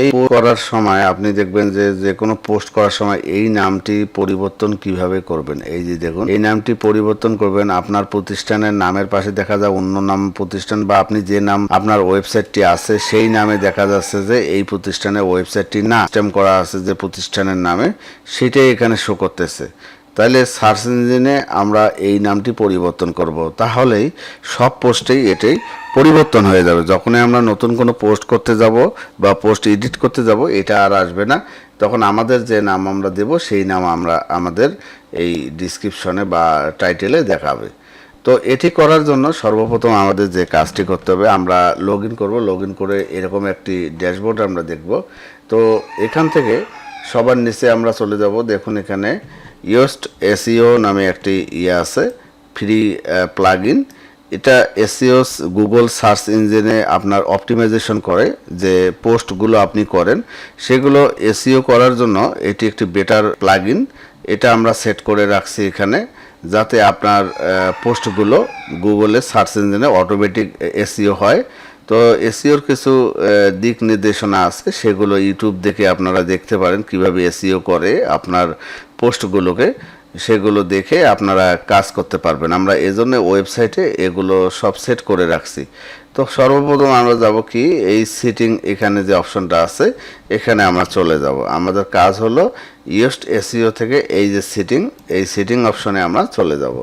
এই করার সময় আপনি দেখবেন যে যে কোনো পোস্ট করার সময় এই নামটি পরিবর্তন কীভাবে করবেন? এই যে দেখুন, এই নামটি পরিবর্তন করবেন, আপনার প্রতিষ্ঠানের নামের পাশে দেখা যায় অন্য নাম প্রতিষ্ঠান বা আপনি যে নাম আপনার ওয়েবসাইটটি আছে, সেই নামে দেখা যাচ্ছে যে এই প্রতিষ্ঠানের ওয়েবসাইটটি না সিস্টেম করা আছে যে প্রতিষ্ঠানের নামে, সেটাই এখানে শো করতেছে। তাহলে সার্চ ইঞ্জিনে আমরা এই নামটি পরিবর্তন করব। তাহলেই সব পোস্টেই এটাই পরিবর্তন হয়ে যাবে। যখনই আমরা নতুন কোনো পোস্ট করতে যাব বা পোস্ট এডিট করতে যাব, এটা আর আসবে না। তখন আমাদের যে নাম আমরা দেব, সেই নাম আমরা, আমাদের এই ডিসক্রিপশনে বা টাইটেলে দেখাবে। তো এটি করার জন্য সর্বপ্রথম আমাদের যে কাজটি করতে হবে, আমরা লগ ইন করব। লগ ইন করে এরকম একটি ড্যাশবোর্ড আমরা দেখব। তো এখান থেকে সবার নিচে আমরা চলে যাব। দেখুন এখানে ইয়োস্ট এসিও নামে একটি ইয়ে আছে ফ্রি প্লাগ এটা এসিও গুগল সার্চ ইঞ্জিনে আপনার অপটিমাইজেশন করে, যে পোস্টগুলো আপনি করেন, সেগুলো এসিও করার জন্য এটি একটি বেটার প্লাগ এটা আমরা সেট করে রাখছি এখানে, যাতে আপনার পোস্টগুলো গুগলের সার্চ ইঞ্জিনে অটোমেটিক এসিও হয়। তো এসিওর কিছু দিক নির্দেশনা আছে, সেগুলো ইউটিউব দেখে আপনারা দেখতে পারেন কীভাবে এসিও করে আপনার পোস্টগুলোকে, সেগুলো দেখে আপনারা কাজ করতে পারবেন। আমরা এজন্য ওয়েবসাইটে এগুলো সব সেট করে রাখছি। তো সর্বপ্রথম আমরা যাব কি, এই সিটিং এখানে যে অপশনটা আছে, এখানে আমরা চলে যাব। আমাদের কাজ হলো ইয়েস্ট এসিও থেকে এই যে সিটিং, এই সিটিং অপশনে আমরা চলে যাব।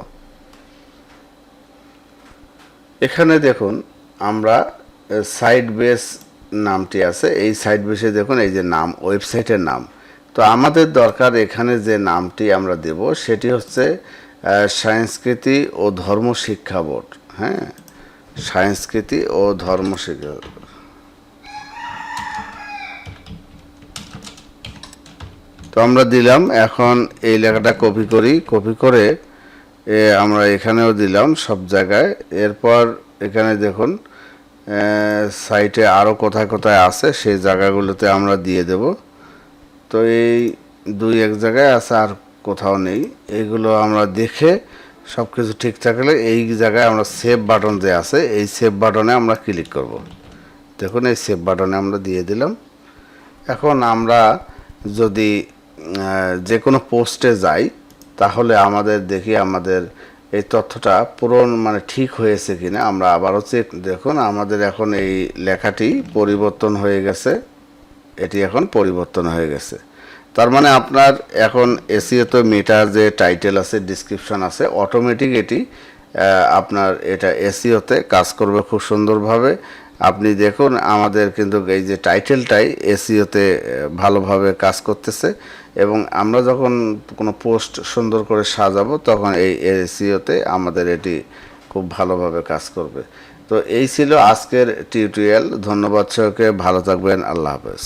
এখানে দেখুন, আমরা সাইড বেস নামটি আছে। এই সাইড বেসে দেখুন, এই যে নাম ওয়েবসাইটের নাম। তো আমাদের দরকার এখানে যে নামটি আমরা দেব, সেটি হচ্ছে সংস্কৃতি ও ধর্ম শিক্ষা বোর্ড। হ্যাঁ? সংস্কৃতি ও ধর্ম শিক্ষা। তো আমরা দিলাম, এখন এই লেখাটা কপি করি। কপি করে আমরা এখানেও দিলাম সব জায়গায়। এরপর এখানে দেখুন সাইটে আরও কোথায় কোথায় আছে, সেই জায়গাগুলোতে আমরা দিয়ে দেব। তো এই দুই এক জায়গায় আছে, আর কোথাও নেই। এইগুলো আমরা দেখে সব কিছু ঠিক থাকলে এই জায়গায় আমরা সেভ বাটন যে আছে, এই সেভ বাটনে আমরা ক্লিক করব। দেখুন, এই সেভ বাটনে আমরা দিয়ে দিলাম। এখন আমরা যদি যে কোনো পোস্টে যাই, তাহলে আমাদের দেখি আমাদের এই তথ্যটা পূরণ মানে ঠিক হয়েছে কিনা আমরা আবারও চেক দেখুন, আমাদের এখন এই লেখাটি পরিবর্তন হয়ে গেছে। এটি এখন পরিবর্তন হয়ে গেছে। তার মানে আপনার এখন এসিওতে মিটার যে টাইটেল আছে ডিসক্রিপশন আছে অটোমেটিক এটি আপনার এটা এসিওতে কাজ করবে খুব সুন্দরভাবে। আপনি দেখুন, আমাদের কিন্তু এই যে টাইটেলটাই এসিওতে ভালোভাবে কাজ করতেছে এবং আমরা যখন কোনো পোস্ট সুন্দর করে সাজাবো, তখন এই এসিওতে আমাদের এটি খুব ভালোভাবে কাজ করবে। তো এই ছিল আজকের টিউটোরিয়াল। ধন্যবাদ সহকে ভালো থাকবেন। আল্লাহ হাফেজ।